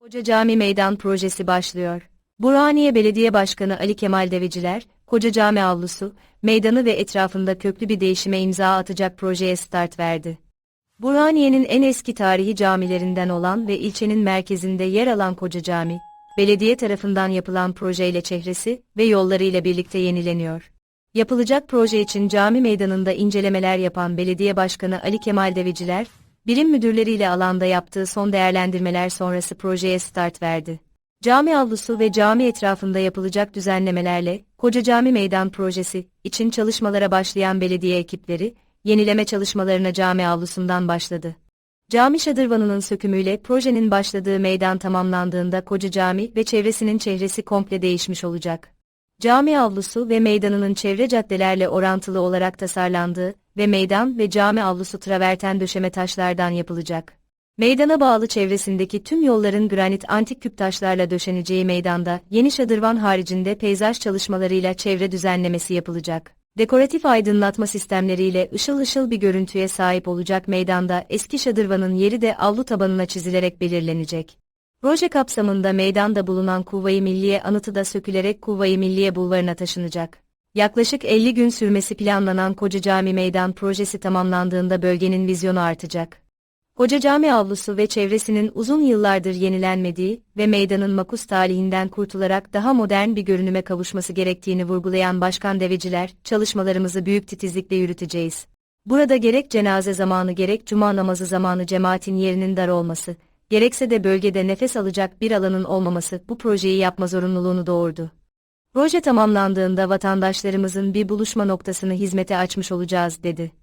Koca Cami Meydan Projesi başlıyor. Burhaniye Belediye Başkanı Ali Kemal Deveciler, Koca Cami avlusu, meydanı ve etrafında köklü bir değişime imza atacak projeye start verdi. Burhaniye'nin en eski tarihi camilerinden olan ve ilçenin merkezinde yer alan Koca Cami, belediye tarafından yapılan projeyle çehresi ve yollarıyla birlikte yenileniyor. Yapılacak proje için cami meydanında incelemeler yapan Belediye Başkanı Ali Kemal Deveciler, birim müdürleriyle alanda yaptığı son değerlendirmeler sonrası projeye start verdi. Cami avlusu ve cami etrafında yapılacak düzenlemelerle Koca Cami Meydan Projesi için çalışmalara başlayan belediye ekipleri, yenileme çalışmalarına cami avlusundan başladı. Cami şadırvanının sökümüyle projenin başladığı meydan tamamlandığında Koca Cami ve çevresinin çehresi komple değişmiş olacak. Cami avlusu ve meydanının çevre caddelerle orantılı olarak tasarlandığı ve meydan ve cami avlusu traverten döşeme taşlardan yapılacak. Meydana bağlı çevresindeki tüm yolların granit antik küp taşlarla döşeneceği meydanda yeni şadırvan haricinde peyzaj çalışmalarıyla çevre düzenlemesi yapılacak. Dekoratif aydınlatma sistemleriyle ışıl ışıl bir görüntüye sahip olacak meydanda eski şadırvanın yeri de avlu tabanına çizilerek belirlenecek. Proje kapsamında meydanda bulunan Kuvayi Milliye anıtı da sökülerek Kuvayi Milliye bulvarına taşınacak. Yaklaşık 50 gün sürmesi planlanan Koca Cami Meydan projesi tamamlandığında bölgenin vizyonu artacak. Koca Cami avlusu ve çevresinin uzun yıllardır yenilenmediği ve meydanın makus talihinden kurtularak daha modern bir görünüme kavuşması gerektiğini vurgulayan Başkan Deveciler, çalışmalarımızı büyük titizlikle yürüteceğiz. Burada gerek cenaze zamanı gerek cuma namazı zamanı cemaatin yerinin dar olması, gerekse de bölgede nefes alacak bir alanın olmaması bu projeyi yapma zorunluluğunu doğurdu. Proje tamamlandığında vatandaşlarımızın bir buluşma noktasını hizmete açmış olacağız, dedi.